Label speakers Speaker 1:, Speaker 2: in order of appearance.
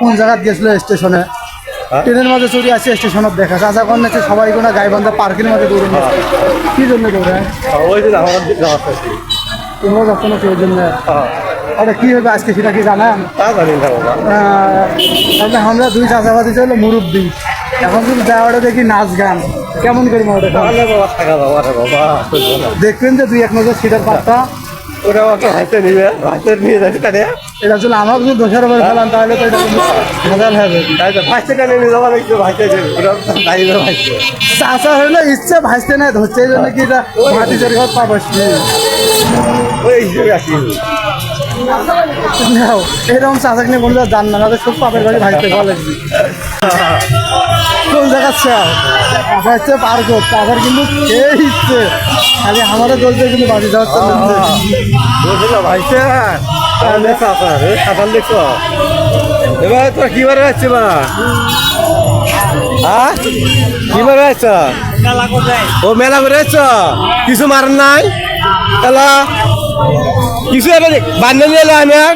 Speaker 1: কোন জায়গায় গেছিল স্টেশনে? ট্রেনের মাঝে চুরি আছে স্টেশনত দেখা চাচা কোন আছে সবাই কোনো গাইবান্ধা পার্কের মাঝে দৌড়ে নিচ্ছে কি জন্য দৌড়ে?
Speaker 2: ওই যে আমার যাওয়া থাকি
Speaker 1: তোমরা যাচ্ছ না সেই জন্য? আরে কি হবে আজকে সেটা কি জানেন? তাহলে আমরা দুই চাচাবাদি ছিল মুরব্বী। এখন যদি যাওয়াটা দেখি নাচ গান। কেমন করি। দেখবেন যে দুই এক নজর সিটার পাত্তা।
Speaker 2: ওটা আমাকে হাইতে নিবে হাইতে নিয়ে যাবে তাহলে।
Speaker 1: এটা যদি আমার যদি দোষের উপর ফেলান তাহলে তো এটা কিন্তু ভেজাল হবে।
Speaker 2: তাই তো ভাইতে টানে নিয়ে যাওয়া দেখছ ভাইতে ওটা দাঁড়িয়ে ভাইতে
Speaker 1: চাষা হলে ইচ্ছে ভাসতে ধরছে এই জন্য কি এটা ঘর পাবসছি
Speaker 2: ওই হিসেবে আসি
Speaker 1: এরকম চাষা কিনে বললে জান না সব পাপের বাড়ি ভাসতে কোন জায়গার চাও চাষা হচ্ছে পার কর চাষার কিন্তু এই ইচ্ছে। খালি আমারও চলছে কিন্তু বাড়ি যাওয়ার
Speaker 2: বুঝলো ভাইতে তাহলে সাঁতার রে এবার তোর কি বারে আসছে হ্যাঁ কি বারে আসছ ও মেলা করে আসছ কিছু মার নাই? কিছু এটা বান্ধব নিয়ে